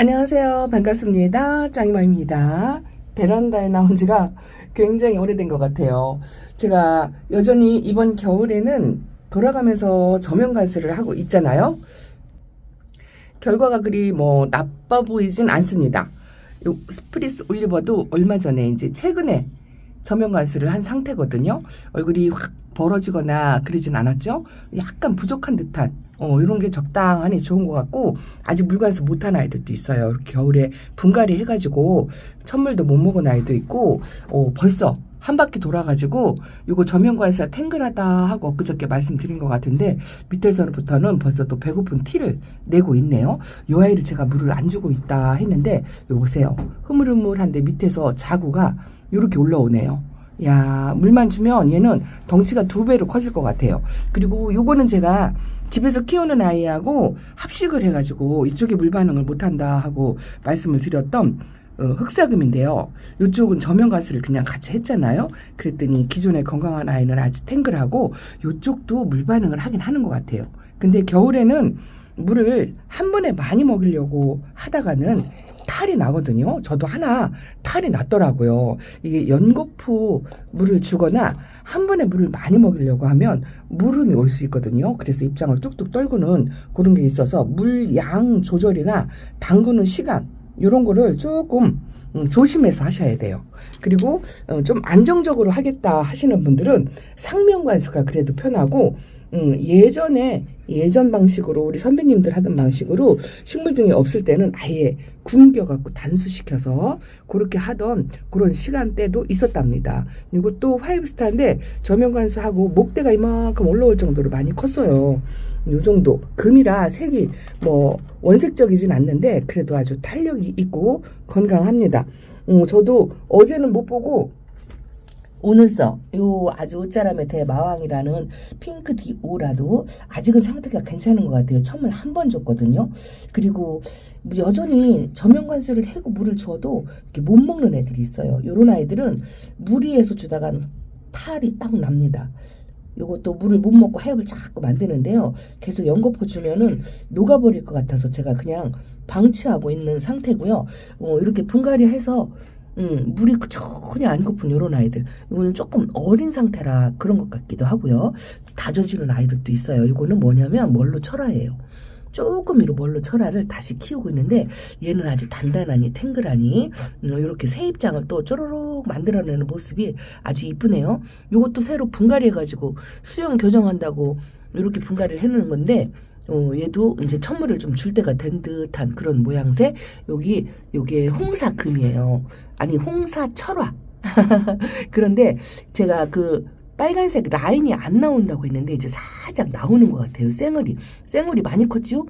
안녕하세요. 반갑습니다. 짱이마입니다. 베란다에 나온 지가 굉장히 오래된 것 같아요. 제가 여전히 이번 겨울에는 돌아가면서 저면 관수를 하고 있잖아요. 결과가 그리 뭐 나빠 보이진 않습니다. 요 스프리스 올리버도 얼마 전에 이제 최근에 저면 관수를 한 상태거든요. 얼굴이 확 벌어지거나 그러진 않았죠. 약간 부족한 듯한 어, 이런 게 적당하니 좋은 것 같고 아직 물관수 못한 아이들도 있어요. 겨울에 분갈이 해가지고 천물도 못 먹은 아이도 있고 어, 벌써 한 바퀴 돌아가지고 요거 저면관사 탱글하다 하고 엊그저께 말씀드린 것 같은데 밑에서부터는 벌써 또 배고픈 티를 내고 있네요. 요 아이를 제가 물을 안 주고 있다 했는데 요 보세요. 흐물흐물한데 밑에서 자구가 요렇게 올라오네요. 야, 물만 주면 얘는 덩치가 두 배로 커질 것 같아요. 그리고 요거는 제가 집에서 키우는 아이하고 합식을 해가지고 이쪽에 물 반응을 못한다 하고 말씀을 드렸던 어, 흑사금인데요. 이쪽은 저면가스를 그냥 같이 했잖아요. 그랬더니 기존의 건강한 아이는 아주 탱글하고 이쪽도 물 반응을 하긴 하는 것 같아요. 근데 겨울에는 물을 한 번에 많이 먹이려고 하다가는 탈이 나거든요. 저도 하나 탈이 났더라고요. 이게 연거푸 물을 주거나 한 번에 물을 많이 먹이려고 하면 물음이 올 수 있거든요. 그래서 입장을 뚝뚝 떨구는 그런 게 있어서 물 양 조절이나 담그는 시간 이런 거를 조금 음, 조심해서 하셔야 돼요. 그리고 어, 좀 안정적으로 하겠다 하시는 분들은 상면관수가 그래도 편하고 음, 예전에 예전 방식으로 우리 선배님들 하던 방식으로 식물 등이 없을 때는 아예 굶겨 갖고 단수시켜서 그렇게 하던 그런 시간대도 있었답니다. 그리고 또 화이브스타인데 저면관수하고 목대가 이만큼 올라올 정도로 많이 컸어요. 요 정도 금이라 색이 뭐 원색적이진 않는데 그래도 아주 탄력이 있고 건강합니다. 음, 저도 어제는 못 보고 오늘 써, 요 아주 옷자람의 대마왕이라는 핑크 디오라도 아직은 상태가 괜찮은 것 같아요. 처음을 한 번 줬거든요. 그리고 여전히 저면관수를 해고 물을 줘도 이렇게 못 먹는 애들이 있어요. 요런 아이들은 무리해서 주다가 탈이 딱 납니다. 요것도 물을 못 먹고 하엽을 자꾸 만드는데요. 계속 연거포 주면은 녹아버릴 것 같아서 제가 그냥 방치하고 있는 상태고요. 어, 이렇게 분갈이 해서 음, 물이 전혀 안 고픈 요런 아이들. 이거는 조금 어린 상태라 그런 것 같기도 하고요. 다져지는 아이들도 있어요. 이거는 뭐냐면 멀로 철화예요. 조금 이로 멀로 철화를 다시 키우고 있는데 얘는 아주 단단하니 탱글하니 이렇게 새 입장을 또 쪼로록 만들어내는 모습이 아주 이쁘네요. 요것도 새로 분갈이 해가지고 수영 교정한다고 이렇게 분갈이를 해놓은 건데 어, 얘도 이제 천물을 좀 줄 때가 된 듯한 그런 모양새. 여기 요게 홍사금이에요. 아니 홍사철화. 그런데 제가 그 빨간색 라인이 안 나온다고 했는데 이제 살짝 나오는 것 같아요. 쌩얼이 쌩얼이 많이 컸죠?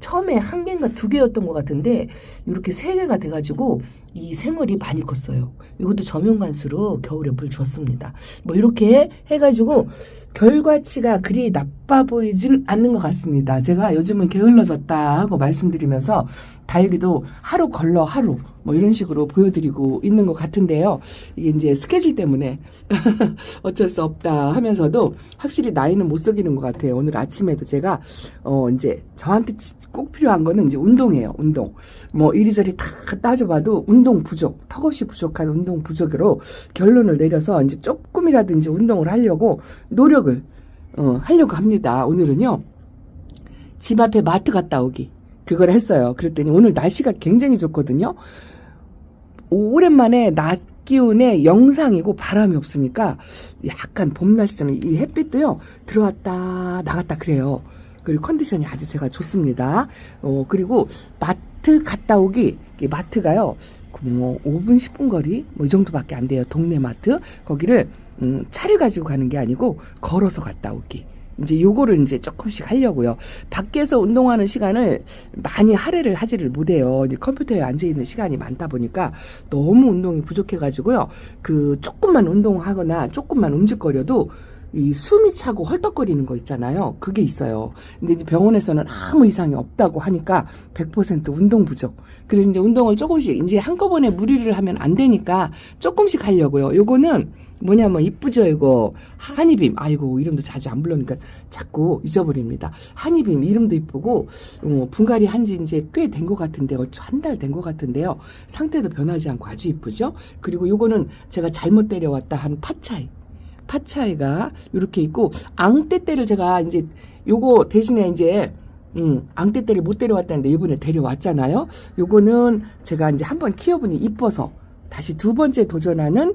처음에 한 개인가 두 개였던 것 같은데 이렇게 세 개가 돼가지고 이 생얼이 많이 컸어요. 이것도 저면관수로 겨울에 물 줬습니다. 뭐 이렇게 해가지고 결과치가 그리 나빠 보이진 않는 것 같습니다. 제가 요즘은 게을러졌다 하고 말씀드리면서 다육이도 하루 걸러 하루 뭐 이런 식으로 보여드리고 있는 것 같은데요. 이게 이제 스케줄 때문에 어쩔 수 없다 하면서도 확실히 나이는 못 속이는 것 같아요. 오늘 아침에도 제가 어 이제 저한테 꼭 필요한 거는 이제 운동이에요. 운동. 뭐 이리저리 다 따져봐도 운동 부족, 턱없이 부족한 운동 부족으로 결론을 내려서 이제 조금이라도 이제 운동을 하려고 노력을 어, 하려고 합니다. 오늘은요. 집 앞에 마트 갔다 오기. 그걸 했어요. 그랬더니 오늘 날씨가 굉장히 좋거든요. 오랜만에 낮 기온의 영상이고 바람이 없으니까 약간 봄 날씨잖아요. 이 햇빛도요. 들어왔다 나갔다 그래요. 그리고 컨디션이 아주 제가 좋습니다. 어, 그리고 마트 갔다 오기. 이 마트가요. 그뭐 5분 10분 거리 뭐 이 정도밖에 안 돼요. 동네 마트. 거기를 음, 차를 가지고 가는 게 아니고 걸어서 갔다 오기. 이제 요거를 이제 조금씩 하려고요. 밖에서 운동하는 시간을 많이 할애를 하지를 못해요. 이제 컴퓨터에 앉아 있는 시간이 많다 보니까 너무 운동이 부족해가지고요. 그 조금만 운동하거나 조금만 움직거려도 이 숨이 차고 헐떡거리는 거 있잖아요. 그게 있어요. 근데 이제 병원에서는 아무 이상이 없다고 하니까 100% 운동 부족. 그래서 이제 운동을 조금씩 이제 한꺼번에 무리를 하면 안 되니까 조금씩 하려고요. 요거는 뭐냐면 이쁘죠 이거 한이빔 아이고 이름도 자주 안 부르니까 자꾸 잊어버립니다 한이빔 이름도 이쁘고 어, 분갈이 한지 이제 꽤 된 것 같은데 한 달 된 것 같은데요 상태도 변하지 않고 아주 이쁘죠 그리고 요거는 제가 잘못 때려왔다 한 파차이 파차이가 이렇게 있고 앙떼떼를 제가 이제 요거 대신에 이제 음, 앙떼떼를 못 데려왔다는데 이번에 데려왔잖아요. 요거는 제가 이제 한번 키워보니 이뻐서 다시 두 번째 도전하는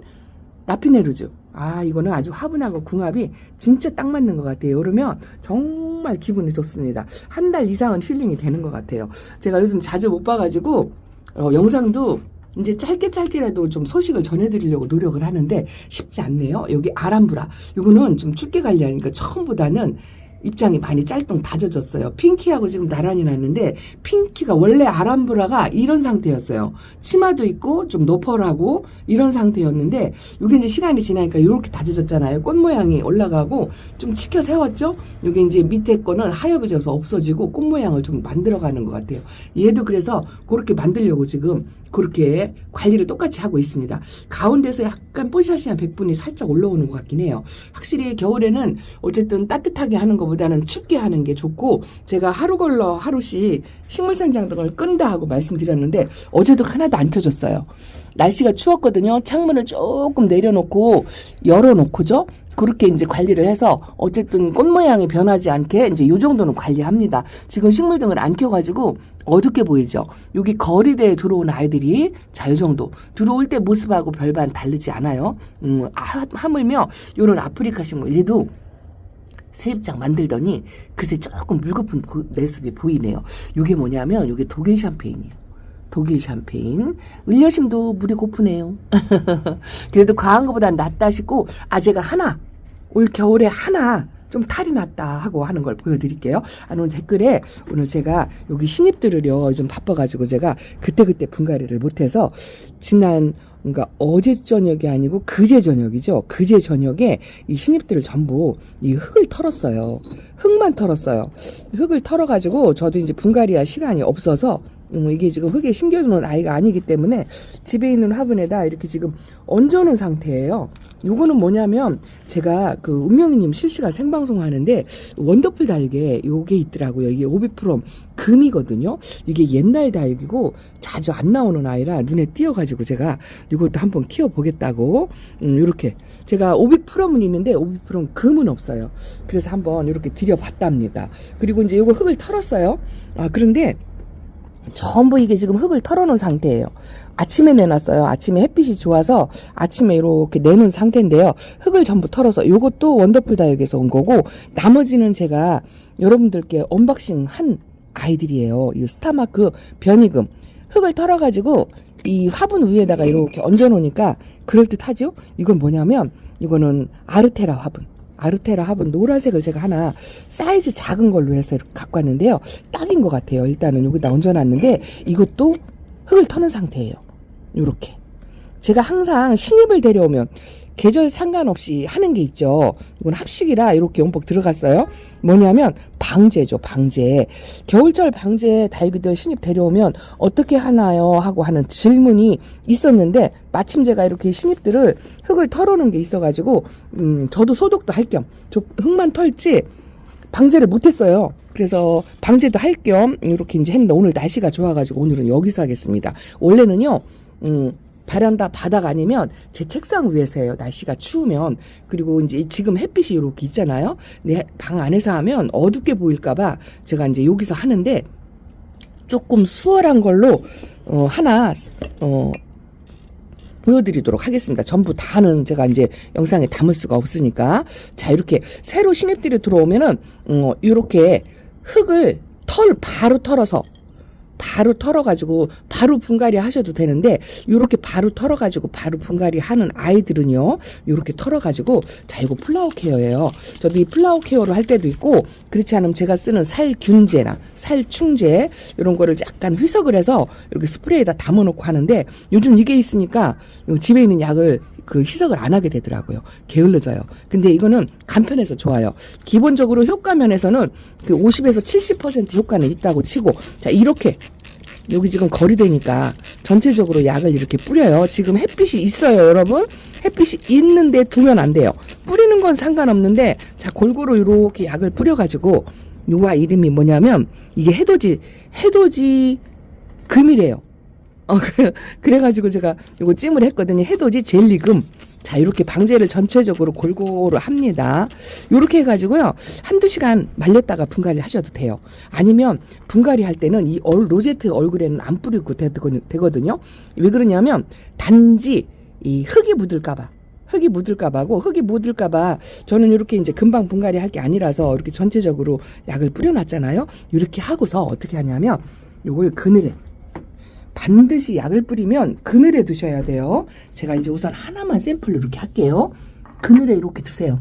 라피네루즈. 아, 이거는 아주 화분하고 궁합이 진짜 딱 맞는 것 같아요. 그러면 정말 기분이 좋습니다. 한 달 이상은 힐링이 되는 것 같아요. 제가 요즘 자주 못 봐가지고, 어, 영상도 이제 짧게 짧게라도 좀 소식을 전해드리려고 노력을 하는데 쉽지 않네요. 여기 아람브라. 이거는 좀 춥게 관리하니까 처음보다는 입장이 많이 짤뚱 다져졌어요. 핑키하고 지금 나란히 났는데 핑키가 원래 아람브라가 이런 상태였어요. 치마도 있고 좀 노펄하고 이런 상태였는데 이게 이제 시간이 지나니까 이렇게 다져졌잖아요. 꽃 모양이 올라가고 좀 치켜 세웠죠. 이게 이제 밑에 거는 하엽해져서 없어지고 꽃 모양을 좀 만들어가는 것 같아요. 얘도 그래서 그렇게 만들려고 지금 그렇게 관리를 똑같이 하고 있습니다. 가운데서 약간 뽀샤시한 백분이 살짝 올라오는 것 같긴 해요. 확실히 겨울에는 어쨌든 따뜻하게 하는 것보다는 춥게 하는 게 좋고 제가 하루 걸러 하루씩 식물생장 등을 끈다 하고 말씀드렸는데 어제도 하나도 안 켜졌어요. 날씨가 추웠거든요. 창문을 조금 내려놓고 열어놓고죠. 그렇게 이제 관리를 해서 어쨌든 꽃 모양이 변하지 않게 이제 요 정도는 관리합니다. 지금 식물 등을 안 켜가지고 어둡게 보이죠. 여기 거리대에 들어온 아이들이 자, 요 정도 들어올 때 모습하고 별반 다르지 않아요. 음, 아, 하물며 요런 아프리카 식물 얘도 세입장 만들더니 그새 조금 물거품 보- 모습이 보이네요. 요게 뭐냐면 요게 독일 샴페인이에요. 독일 샴페인. 을려심도 물이 고프네요. 그래도 과한 것보단 낫다 싶고 아재가 하나 올 겨울에 하나 좀 탈이 났다 하고 하는 걸 보여드릴게요. 아, 오늘 댓글에 오늘 제가 여기 신입들을요 좀 바빠가지고 제가 그때그때 분갈이를 못해서 지난 그러니까 어제 저녁이 아니고 그제 저녁이죠. 그제 저녁에 이 신입들을 전부 이 흙을 털었어요. 흙만 털었어요. 흙을 털어가지고 저도 이제 분갈이할 시간이 없어서 음, 이게 지금 흙에 신겨놓은 아이가 아니기 때문에 집에 있는 화분에다 이렇게 지금 얹어놓은 상태예요. 요거는 뭐냐면 제가 그 운명이님 실시간 생방송 하는데 원더풀 다육에 요게 있더라고요. 이게 오비프롬 금이거든요. 이게 옛날 다육이고 자주 안 나오는 아이라 눈에 띄어가지고 제가 이것도 한번 키워보겠다고 음, 요렇게 제가 오비프롬은 있는데 오비프롬 금은 없어요. 그래서 한번 이렇게 들여봤답니다. 그리고 이제 요거 흙을 털었어요. 아 그런데 전부 이게 지금 흙을 털어놓은 상태예요. 아침에 내놨어요. 아침에 햇빛이 좋아서 아침에 이렇게 내놓은 상태인데요. 흙을 전부 털어서 요것도 원더풀 다육에서 온 거고 나머지는 제가 여러분들께 언박싱 한 아이들이에요. 이 스타마크 변이금 흙을 털어가지고 이 화분 위에다가 이렇게 얹어놓으니까 그럴듯하죠? 이건 뭐냐면 이거는 아르테라 화분. 아르테라 화분 노란색을 제가 하나 사이즈 작은 걸로 해서 이렇게 갖고 왔는데요. 딱인 것 같아요. 일단은 여기다 얹어놨는데 이것도 흙을 터는 상태예요. 요렇게. 제가 항상 신입을 데려오면 계절 상관없이 하는 게 있죠. 이건 합식이라 이렇게 용복 들어갔어요. 뭐냐면 방제죠, 방제. 겨울철 방제 다육이들 신입 데려오면 어떻게 하나요? 하고 하는 질문이 있었는데 마침 제가 이렇게 신입들을 흙을 털어놓은 게 있어가지고 음, 저도 소독도 할 겸 흙만 털지 방제를 못했어요. 그래서 방제도 할 겸 이렇게 이제 했는데 오늘 날씨가 좋아가지고 오늘은 여기서 하겠습니다. 원래는요, 음, 바란다 바닥 아니면 제 책상 위에서 해요. 날씨가 추우면 그리고 이제 지금 햇빛이 이렇게 있잖아요. 내 방 안에서 하면 어둡게 보일까봐 제가 이제 여기서 하는데 조금 수월한 걸로 어, 하나 어, 보여드리도록 하겠습니다. 전부 다는 제가 이제 영상에 담을 수가 없으니까 자 이렇게 새로 신입들이 들어오면은 어 이렇게 흙을 털 바로 털어서 바로 털어가지고 바로 분갈이 하셔도 되는데 요렇게 바로 털어가지고 바로 분갈이 하는 아이들은요 요렇게 털어가지고 자 이거 플라워 케어예요. 저도 이 플라워 케어를 할 때도 있고 그렇지 않으면 제가 쓰는 살균제나 살충제 이런 거를 약간 희석을 해서 이렇게 스프레이에다 담아놓고 하는데 요즘 이게 있으니까 요 집에 있는 약을 그 희석을 안 하게 되더라고요. 게을러져요. 근데 이거는 간편해서 좋아요. 기본적으로 효과 면에서는 그 50에서 70% 효과는 있다고 치고 자 이렇게 여기 지금 거리되니까 전체적으로 약을 이렇게 뿌려요. 지금 햇빛이 있어요, 여러분. 햇빛이 있는데 두면 안 돼요. 뿌리는 건 상관없는데 자 골고루 이렇게 약을 뿌려가지고 요와 이름이 뭐냐면 이게 해돋이 해돋이 금이래요. 어, 그- 그래 가지고 제가 요거 찜을 했거든요. 해돋이 젤리금. 자, 이렇게 방제를 전체적으로 골고루 합니다. 요렇게 해가지고요. 한두 시간 말렸다가 분갈이 하셔도 돼요. 아니면 분갈이 할 때는 이 얼, 로제트 얼굴에는 안 뿌리고. 되거든요. 왜 그러냐면 단지 이 흙이 묻을까봐. 흙이 묻을까봐고 흙이 묻을까봐 저는 이렇게 이제 금방 분갈이 할 게 아니라서 이렇게 전체적으로 약을 뿌려놨잖아요. 이렇게 하고서 어떻게 하냐면 요걸 그늘에 반드시 약을 뿌리면 그늘에 두셔야 돼요. 제가 이제 우선 하나만 샘플로 이렇게 할게요. 그늘에 이렇게 두세요.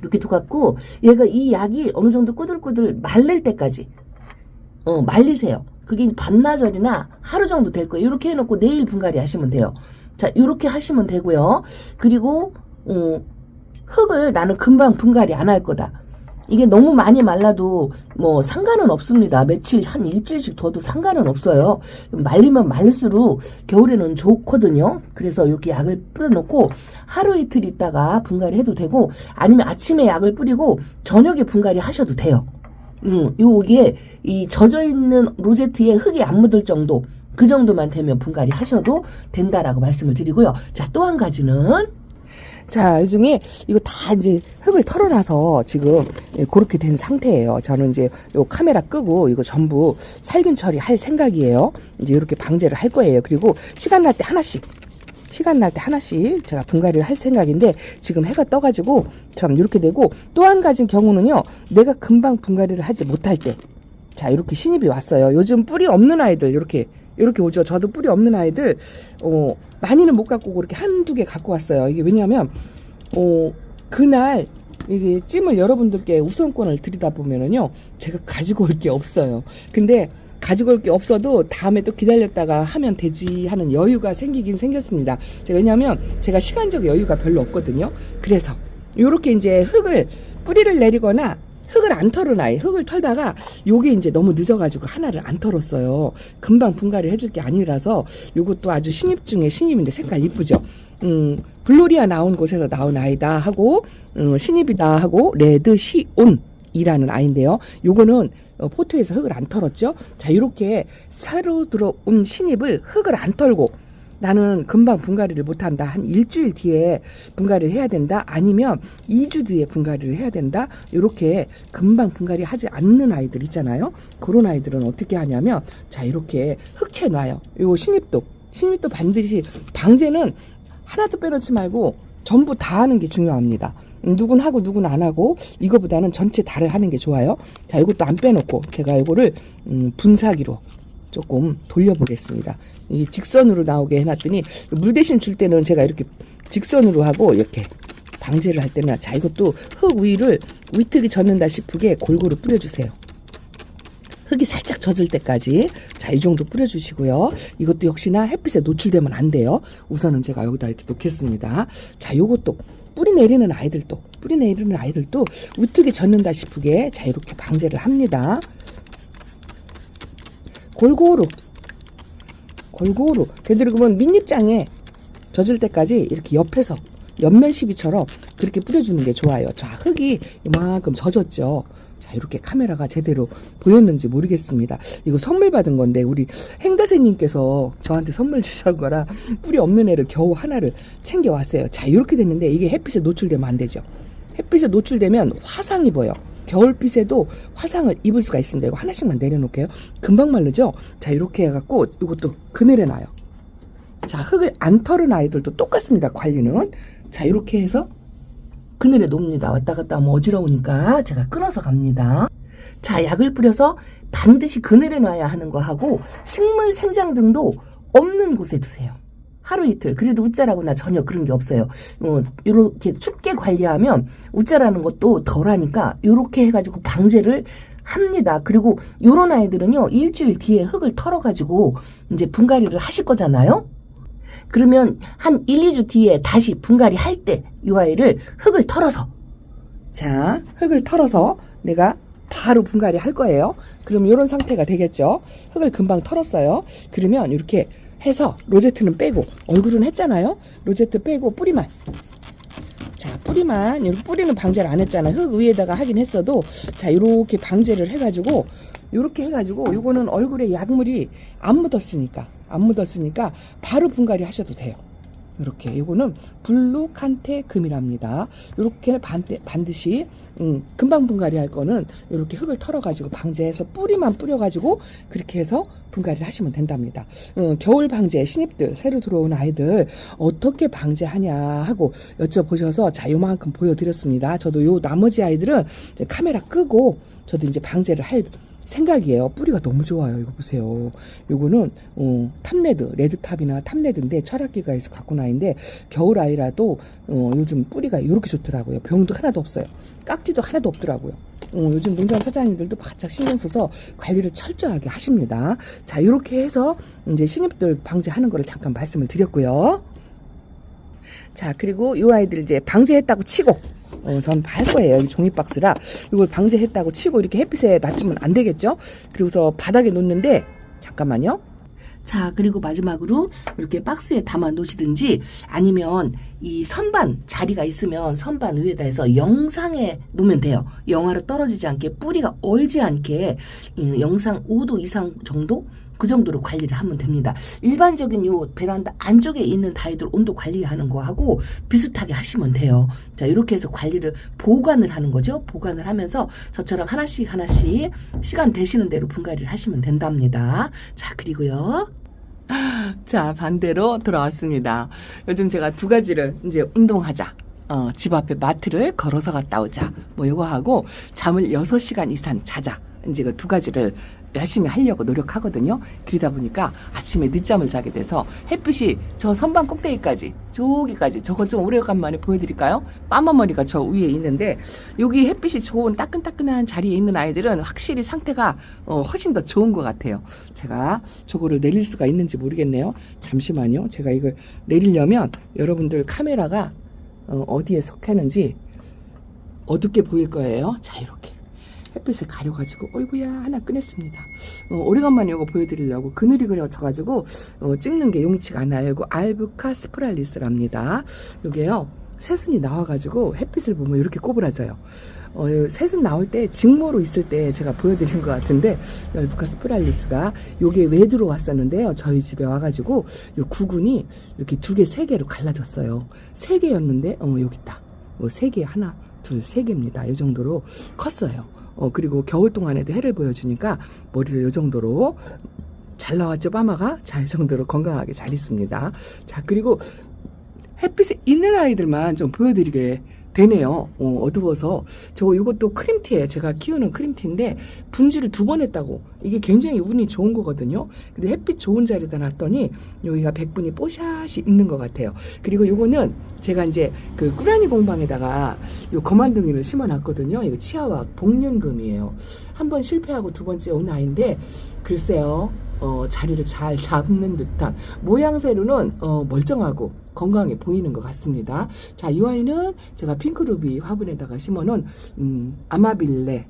이렇게 두갖고 얘가 이 약이 어느 정도 꾸들꾸들 말릴 때까지 어 말리세요. 그게 반나절이나 하루 정도 될 거예요. 이렇게 해놓고 내일 분갈이 하시면 돼요. 자 이렇게 하시면 되고요. 그리고 어, 흙을 나는 금방 분갈이 안 할 거다. 이게 너무 많이 말라도 뭐 상관은 없습니다. 며칠 한 일주일씩 둬도 상관은 없어요. 말리면 말릴수록 겨울에는 좋거든요. 그래서 이렇게 약을 뿌려놓고 하루 이틀 있다가 분갈이 해도 되고 아니면 아침에 약을 뿌리고 저녁에 분갈이 하셔도 돼요. 음, 요게 이 젖어 있는 로제트에 흙이 안 묻을 정도 그 정도만 되면 분갈이 하셔도 된다라고 말씀을 드리고요. 자, 또 한 가지는 자, 이 중에 이거 다 이제 흙을 털어놔서 지금 예, 그렇게 된 상태예요. 저는 이제 요 카메라 끄고 이거 전부 살균 처리할 생각이에요. 이제 이렇게 방제를 할 거예요. 그리고 시간 날 때 하나씩 시간 날 때 하나씩 제가 분갈이를 할 생각인데 지금 해가 떠가지고 참 이렇게 되고 또 한 가지 경우는요. 내가 금방 분갈이를 하지 못할 때 자 이렇게 신입이 왔어요. 요즘 뿌리 없는 아이들 이렇게 이렇게 오죠. 저도 뿌리 없는 아이들 어 많이는 못 갖고 이렇게 한두 개 갖고 왔어요. 이게 왜냐하면 어 그날 이게 찜을 여러분들께 우선권을 드리다 보면은요 제가 가지고 올 게 없어요. 근데 가지고 올 게 없어도 다음에 또 기다렸다가 하면 되지 하는 여유가 생기긴 생겼습니다. 제가 왜냐하면 제가 시간적 여유가 별로 없거든요. 그래서 요렇게 이제 흙을 뿌리를 내리거나 흙을 안 털은 아이, 흙을 털다가 요게 이제 너무 늦어가지고 하나를 안 털었어요. 금방 분갈이 해줄 게 아니라서 요것도 아주 신입 중에 신입인데 색깔 이쁘죠? 음, 블로리아 나온 곳에서 나온 아이다 하고, 음, 신입이다 하고, 레드 시온. 이라는 아이인데요. 요거는 어, 포트에서 흙을 안 털었죠. 자, 이렇게 새로 들어온 신입을 흙을 안 털고 나는 금방 분갈이를 못한다. 한 일주일 뒤에 분갈이를 해야 된다. 아니면 2주 뒤에 분갈이를 해야 된다. 이렇게 금방 분갈이 하지 않는 아이들 있잖아요. 그런 아이들은 어떻게 하냐면 자 이렇게 흙채 놔요. 요 신입도 신입도 반드시 방제는 하나도 빼놓지 말고 전부 다 하는 게 중요합니다. 음, 누군 하고 누군 안 하고 이거보다는 전체 다를 하는 게 좋아요. 자 이것도 안 빼놓고 제가 이거를 음, 분사기로 조금 돌려보겠습니다. 이 직선으로 나오게 해놨더니 물 대신 줄 때는 제가 이렇게 직선으로 하고 이렇게 방제를 할 때는 자 이것도 흙 위를 위특이 젖는다 싶게 골고루 뿌려주세요. 흙이 살짝 젖을 때까지 자 이 정도 뿌려주시고요. 이것도 역시나 햇빛에 노출되면 안 돼요. 우선은 제가 여기다 이렇게 놓겠습니다. 자 요것도 뿌리 내리는 아이들도 뿌리 내리는 아이들도 우뚝이 젖는다 싶게 자 이렇게 방제를 합니다. 골고루 골고루 되도록이면 밑잎장에 젖을 때까지 이렇게 옆에서 옆면 시비처럼 그렇게 뿌려주는 게 좋아요. 자 흙이 이만큼 젖었죠. 자 이렇게 카메라가 제대로 보였는지 모르겠습니다. 이거 선물 받은 건데 우리 행다세님께서 저한테 선물 주신 거라 뿌리 없는 애를 겨우 하나를 챙겨왔어요. 자 이렇게 됐는데 이게 햇빛에 노출되면 안 되죠. 햇빛에 노출되면 화상이 보여. 겨울빛에도 화상을 입을 수가 있습니다. 이거 하나씩만 내려놓을게요. 금방 마르죠? 자, 이렇게 해갖고 이것도 그늘에 놔요. 자, 흙을 안 털은 아이들도 똑같습니다. 관리는. 자, 이렇게 해서 그늘에 놉니다. 왔다 갔다 하면 어지러우니까 제가 끊어서 갑니다. 자, 약을 뿌려서 반드시 그늘에 놔야 하는 거 하고 식물 생장 등도 없는 곳에 두세요. 하루 이틀 그래도 웃자라고나 전혀 그런 게 없어요. 어, 이렇게 춥게 관리하면 웃자라는 것도 덜하니까 이렇게 해가지고 방제를 합니다. 그리고 요런 아이들은요 일주일 뒤에 흙을 털어가지고 이제 분갈이를 하실 거잖아요. 그러면 한 1, 2주 뒤에 다시 분갈이 할 때 이 아이를 흙을 털어서 자, 흙을 털어서 내가 바로 분갈이 할 거예요. 그럼 이런 상태가 되겠죠. 흙을 금방 털었어요. 그러면 이렇게 해서 로제트는 빼고 얼굴은 했잖아요. 로제트 빼고 뿌리만. 자, 뿌리만 이렇게 뿌리는 방제를 안 했잖아. 흙 위에다가 하긴 했어도 자, 이렇게 방제를 해가지고 이렇게 해가지고 요거는 얼굴에 약물이 안 묻었으니까 안 묻었으니까 바로 분갈이 하셔도 돼요. 이렇게 요거는 블루 칸테 금이랍니다. 요렇게 반대, 반드시 음, 금방 분갈이 할 거는 이렇게 흙을 털어가지고 방제해서 뿌리만 뿌려가지고 그렇게 해서 분갈이를 하시면 된답니다. 음, 겨울 방제 신입들 새로 들어온 아이들 어떻게 방제하냐 하고 여쭤보셔서 자 요만큼 보여드렸습니다. 저도 요 나머지 아이들은 카메라 끄고 저도 이제 방제를 할 생각이에요. 뿌리가 너무 좋아요. 이거 보세요. 요거는 어, 탑레드, 레드탑이나 탑레드인데 철학기가에서 갖고 나인데 겨울 아이라도 어, 요즘 뿌리가 이렇게 좋더라고요. 병도 하나도 없어요. 깍지도 하나도 없더라고요. 어, 요즘 농장 사장님들도 바짝 신경 써서 관리를 철저하게 하십니다. 자, 이렇게 해서 이제 신입들 방제하는 거를 잠깐 말씀을 드렸고요. 자, 그리고 요 아이들 이제 방제했다고 치고, 어, 전 할 거예요. 여기 종이 박스라. 이걸 방제했다고 치고 이렇게 햇빛에 놔두면 안 되겠죠? 그리고서 바닥에 놓는데, 잠깐만요. 자, 그리고 마지막으로 이렇게 박스에 담아 놓으시든지 아니면 이 선반 자리가 있으면 선반 위에다 해서 영상에 놓으면 돼요. 영하로 떨어지지 않게 뿌리가 얼지 않게 이 영상 5도 이상 정도 그 정도로 관리를 하면 됩니다. 일반적인 요 베란다 안쪽에 있는 다이들 온도 관리하는 거하고 비슷하게 하시면 돼요. 자, 이렇게 해서 관리를 보관을 하는 거죠. 보관을 하면서 저처럼 하나씩 하나씩 시간 되시는 대로 분갈이를 하시면 된답니다. 자, 그리고요. 자, 반대로 돌아왔습니다. 요즘 제가 두 가지를 이제 운동하자. 어, 집 앞에 마트를 걸어서 갔다 오자. 뭐 요거 하고 잠을 6시간 이상 자자. 이제 그 두 가지를 열심히 하려고 노력하거든요. 그러다 보니까 아침에 늦잠을 자게 돼서 햇빛이 저 선반 꼭대기까지, 저기까지, 저거 좀 오래간만에 보여드릴까요? 빠마머리가 저 위에 있는데, 여기 햇빛이 좋은 따끈따끈한 자리에 있는 아이들은 확실히 상태가 어, 훨씬 더 좋은 것 같아요. 제가 저거를 내릴 수가 있는지 모르겠네요. 잠시만요. 제가 이걸 내리려면 여러분들 카메라가 어, 어디에 속하는지 어둡게 보일 거예요. 자, 이렇게. 햇빛에 가려가지고, 어이구야, 하나 꺼냈습니다. 어, 오래간만에 이거 보여드리려고 그늘이 그려져가지고, 어, 찍는 게 용치가 않아요. 이거 알부카 스프랄리스랍니다. 요게요, 새순이 나와가지고 햇빛을 보면 이렇게 꼬부라져요. 어, 새순 나올 때 직모로 있을 때 제가 보여드린 것 같은데 열부카 스프랄리스가 요게 왜 들어왔었는데요. 저희 집에 와가지고 요 구근이 이렇게 두 개, 세 개로 갈라졌어요. 세 개였는데 어 여기 있다. 뭐 세 개, 하나, 둘, 세 개입니다. 이 정도로 컸어요. 어 그리고 겨울 동안에도 해를 보여주니까 머리를 이 정도로 잘 나왔죠, 빠마가? 자, 이 정도로 건강하게 잘 있습니다. 자, 그리고 햇빛에 있는 아이들만 좀 보여드리게 되네요. 어, 어두워서. 저 이것도 크림티에 제가 키우는 크림티인데 분지를 두 번 했다고. 이게 굉장히 운이 좋은 거거든요. 근데 햇빛 좋은 자리에다 놨더니 여기가 백분이 뽀샤시 있는 것 같아요. 그리고 요거는 제가 이제 그 꾸라니 공방에다가 요 거만둥이를 심어놨거든요. 이거 치아와 복륜금이에요. 한 번 실패하고 두 번째 온 아이인데 글쎄요. 어, 자리를 잘 잡는 듯한 모양새로는 어, 멀쩡하고 건강해 보이는 것 같습니다. 자, 이 아이는 제가 핑크루비 화분에다가 심어놓은 음, 아마빌레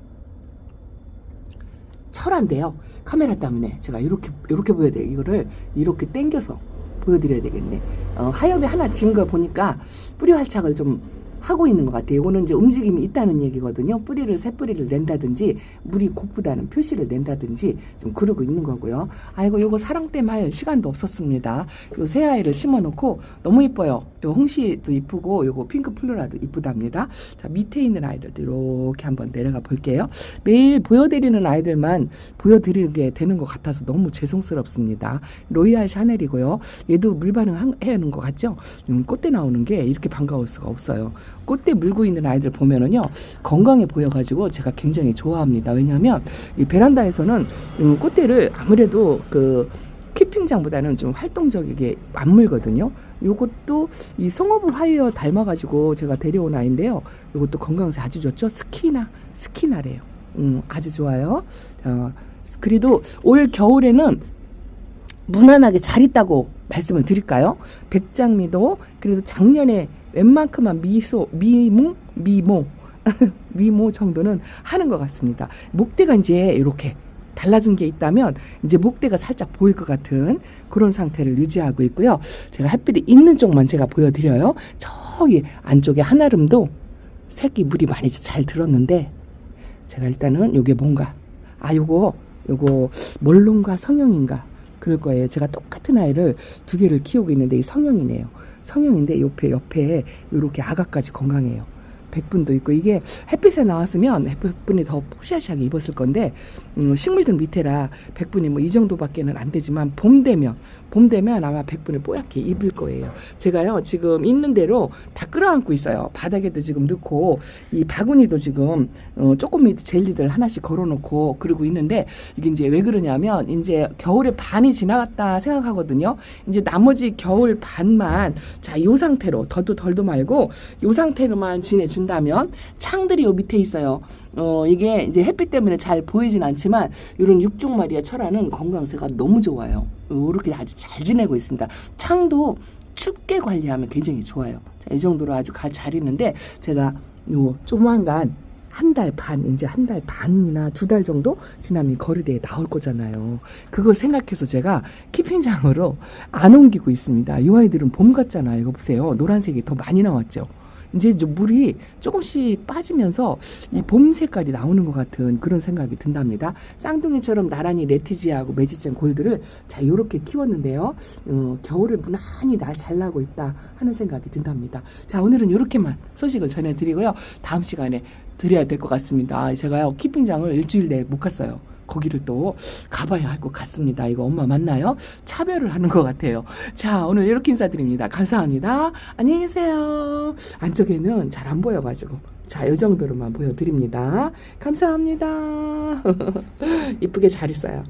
철화인데요. 카메라 때문에 제가 이렇게 이렇게 보여야 돼요. 이거를 이렇게 당겨서 보여드려야 되겠네. 어, 하엽이 하나 진 거 보니까 뿌리 활착을 좀 하고 있는 것 같아요. 이거는 이제 움직임이 있다는 얘기거든요. 뿌리를 새 뿌리를 낸다든지 물이 고프다는 표시를 낸다든지 좀 그러고 있는 거고요. 아이고 요거 사랑댐 할 시간도 없었습니다. 요 새 아이를 심어놓고 너무 이뻐요. 요 홍시도 이쁘고 요거 핑크 플로라도 이쁘답니다. 자 밑에 있는 아이들도 이렇게 한번 내려가 볼게요. 매일 보여드리는 아이들만 보여드리게 되는 것 같아서 너무 죄송스럽습니다. 로이알 샤넬이고요. 얘도 물 반응해야 하는 것 같죠? 음, 꽃대 나오는 게 이렇게 반가울 수가 없어요. 꽃대 물고 있는 아이들 보면은요 건강해 보여가지고 제가 굉장히 좋아합니다. 왜냐하면 이 베란다에서는 음, 꽃대를 아무래도 그 키핑장보다는 좀 활동적이게 안 물거든요. 요것도 이 송어부 하이어 닮아가지고 제가 데려온 아이인데요. 요것도 건강상 아주 좋죠. 스키나 스키나래요. 음, 아주 좋아요. 어, 그래도 올 겨울에는 무난하게 잘 있다고 말씀을 드릴까요? 백장미도 그래도 작년에 웬만큼만 미소, 미무, 미모, 미모 정도는 하는 것 같습니다. 목대가 이제 이렇게 달라진 게 있다면 이제 목대가 살짝 보일 것 같은 그런 상태를 유지하고 있고요. 제가 햇빛이 있는 쪽만 제가 보여드려요. 저기 안쪽에 한아름도 색이 물이 많이 잘 들었는데 제가 일단은 요게 뭔가 아 요거 요거 몰롱가 성형인가 그럴 거예요. 제가 똑같은 아이를 두 개를 키우고 있는데 이 성형이네요. 성형인데 옆에 옆에 요렇게 아가까지 건강해요. 백분도 있고 이게 햇빛에 나왔으면 백분이 더 포시아시하게 입었을 건데 음, 식물들 밑에라 백분이 뭐 이 정도밖에는 안 되지만 봄 되면 봄 되면 아마 백분을 뽀얗게 입을 거예요. 제가요 지금 있는 대로 다 끌어안고 있어요. 바닥에도 지금 넣고 이 바구니도 지금 어, 조금 젤리들 하나씩 걸어놓고 그러고 있는데 이게 이제 왜 그러냐면 이제 겨울에 반이 지나갔다 생각하거든요. 이제 나머지 겨울 반만 자 요 상태로 더도 덜도 말고 요 상태로만 지내준다면 창들이 요 밑에 있어요. 어 이게 이제 햇빛 때문에 잘 보이진 않지만 이런 육종마리아 철화는 건강세가 너무 좋아요. 이렇게 아주 잘 지내고 있습니다. 창도 춥게 관리하면 굉장히 좋아요. 자, 이 정도로 아주 가- 잘 있는데 제가 요 조만간 한달 반, 이제 한 달 반이나 두 달 정도 지나면 거리대에 나올 거잖아요. 그걸 생각해서 제가 키핑장으로 안 옮기고 있습니다. 이 아이들은 봄 같잖아요. 이거 보세요. 노란색이 더 많이 나왔죠. 이제 좀 물이 조금씩 빠지면서 이 봄 색깔이 나오는 것 같은 그런 생각이 든답니다. 쌍둥이처럼 나란히 레티지하고 매지짱 골드를 자 요렇게 키웠는데요. 어, 겨울을 무난히 날 잘 나고 있다 하는 생각이 든답니다. 자 오늘은 이렇게만 소식을 전해드리고요. 다음 시간에 드려야 될 것 같습니다. 제가요 키핑장을 일주일 내에 못 갔어요. 거기를 또 가봐야 할 것 같습니다. 이거 엄마 맞나요? 차별을 하는 것 같아요. 자, 오늘 이렇게 인사드립니다. 감사합니다. 안녕히 계세요. 안쪽에는 잘 안 보여가지고. 자, 이 정도로만 보여드립니다. 감사합니다. 이쁘게 잘 있어요.